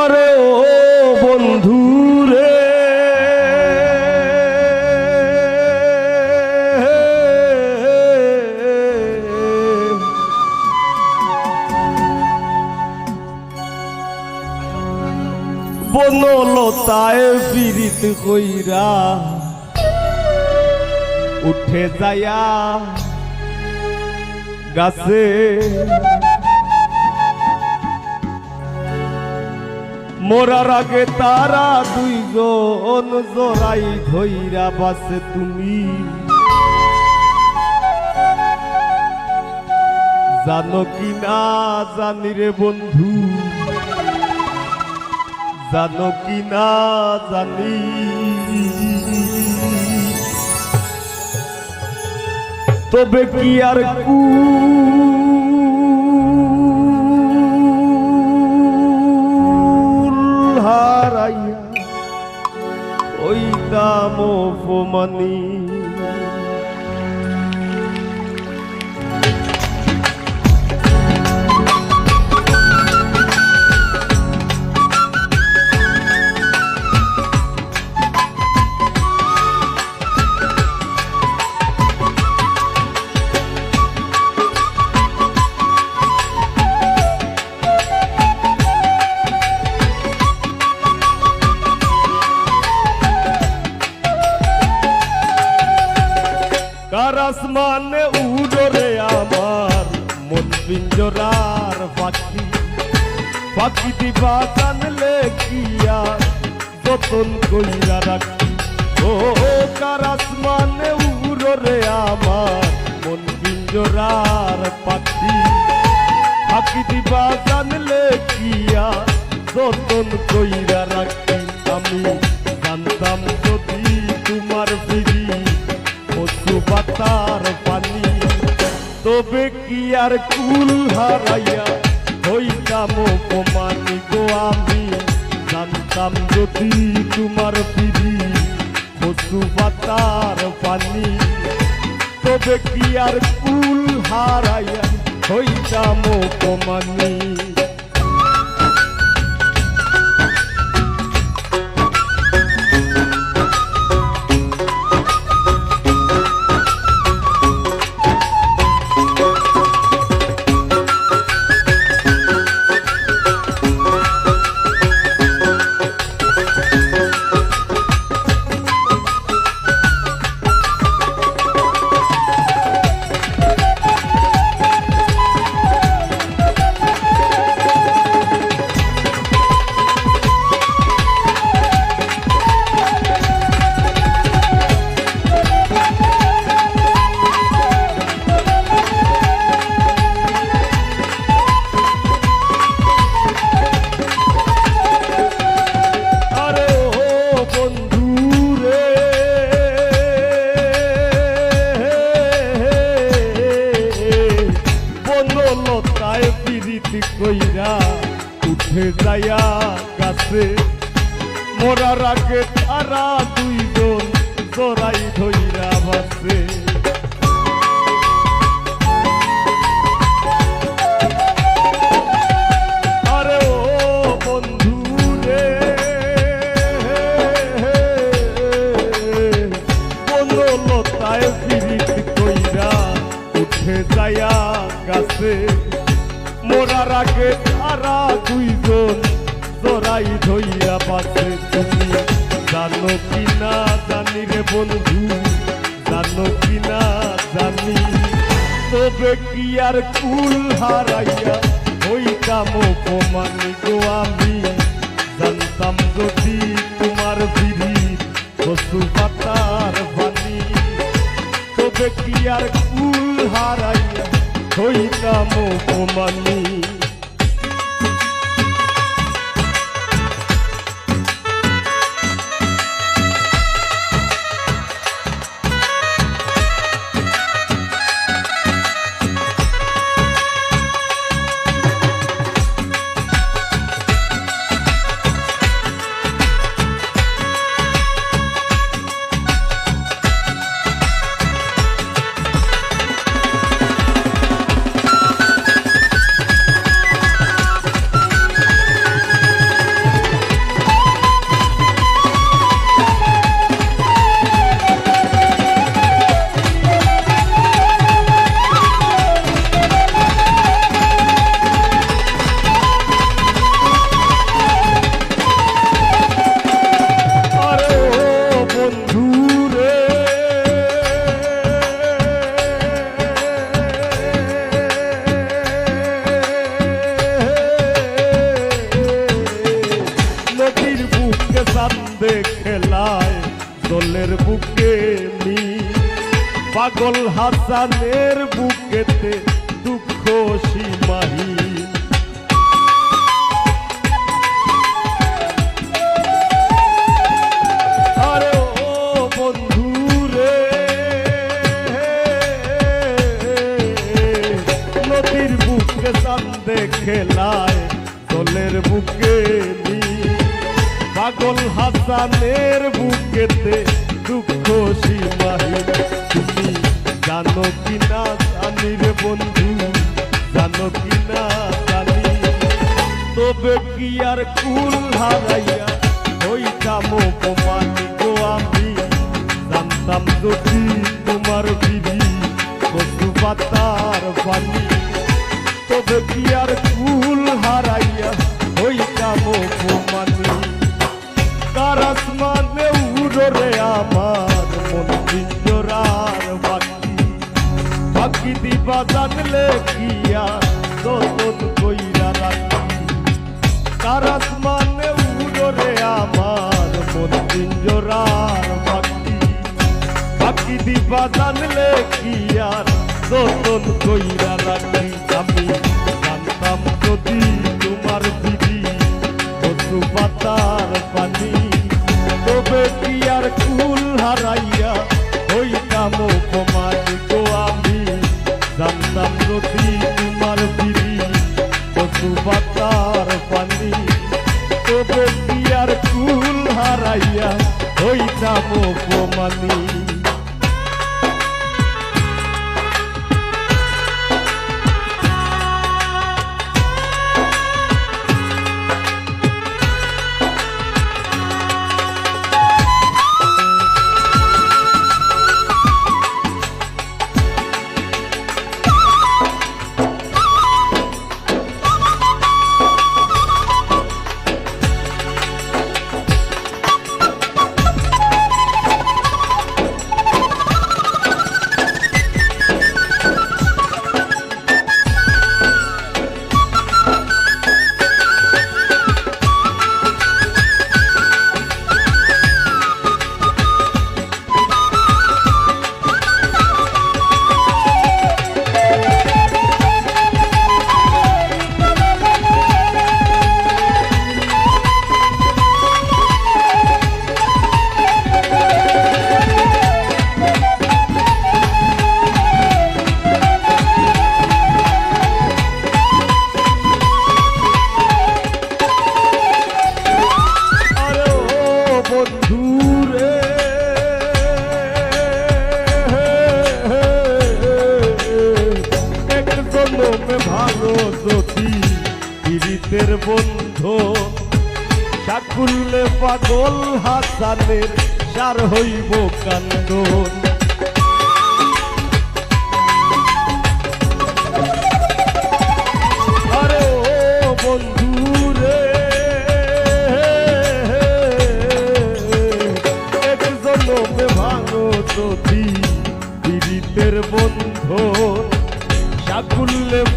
আরে ও বন্ধু রে। বনলতায় বিরিত কইরা উঠে যায়া গাছে মোরার আগে তারা দুইজন জোড়াই ধইরা বাসে তুমি। জানো কি না জানি রে বন্ধু? জানো কি না জানি? তবে কি আর কুল হারাইয়া ওই দাম অপমানি। পাখি দিবা জানলে কিয়া যতন কইরা রাখি। ও কার আসমানে উড়রে আমার মন পিঞ্জরার পাখি। পাখি দিবা জানলে কিয়া যতন কইরা রাখি। আমি জানতাম যদি তোমার ফিরি পশু পাতার পানি, তবে কি আর কুল হারাইয়া হইতাম অপমানি গো আমি। জানতাম যদি তোমার ফিরি পশু পাতার পানি, তবে কি আর কুল হারাইয়া হইতাম অপমানি? উঠে যায়া গাছে। মোরা রাগে তারা দুইজন জোরাই ধইরা বাসে দুইজন জোড়াই ধইয়া বাসে তুমি। জানো কি না জানি রে বন্ধু, জানো কি না জানি। তবে কি আর কুল হারাইয়া হইতাম অপমানি গো আমি? জানতাম যদি তোমার বিড়ি পশু পাতার বাণী। তবে কি আর কুল হারাইয়া হইতাম অপমানি? বুকেতে দুঃখ চান্দে খেলায় দলের বুকে পাগল হাসানের বুকেতে দুঃখ সীমাহীন। বন্ধু জানো কিনা জানি। তবে কি আর কুল হারাইয়া হইতাম অপমানি আমি? জানতাম যদি বাকি দিবা জানলে কিয়া যতন কইরা রাখি তার আসমানে উড়রে আমার মন পিঞ্জরার বাকি বাকি দিবা জানলে কিয়া যতন কইরা রাখি আমি জানতাম যদি হইতাম অপমানি ভালো যদি পীড়িতের বন্ধু। সাকুল্লে পাগল হাসানের চার হইব কান্দন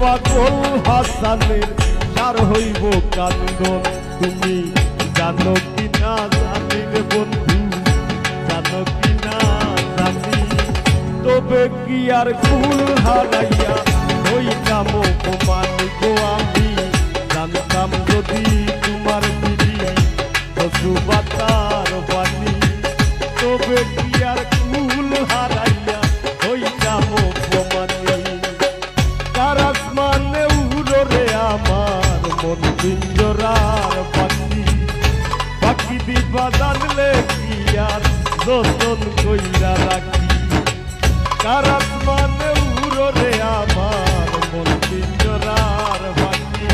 পাগল হাসানের সার হইব কান্দন তুমি জানো কি না জানি বন্ধু? জানো কি না জানি তবে কি আর কুল হারাইয়া হইতাম অপমান গো আমি? জানতাম যদি তোমার দিদি কচু পিঞ্জরার পাখি। পাখি দিবা জানলে কি আর যতন কইরা রাখি। কারাস মানে উড়রে আমার মন পিঞ্জরার পাখি।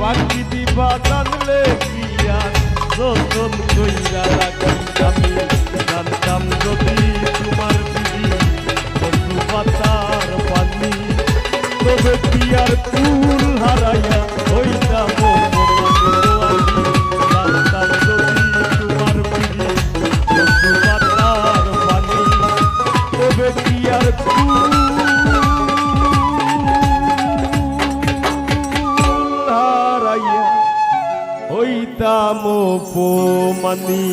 পাখি দিবা জানলে কি আর যতন কইরা রাখি। আমি জানতাম যদি তোমার দিদি পাতার পানি তবে কি আর কুল হারাইয়া হারাইয়া হইতাম অপমানি।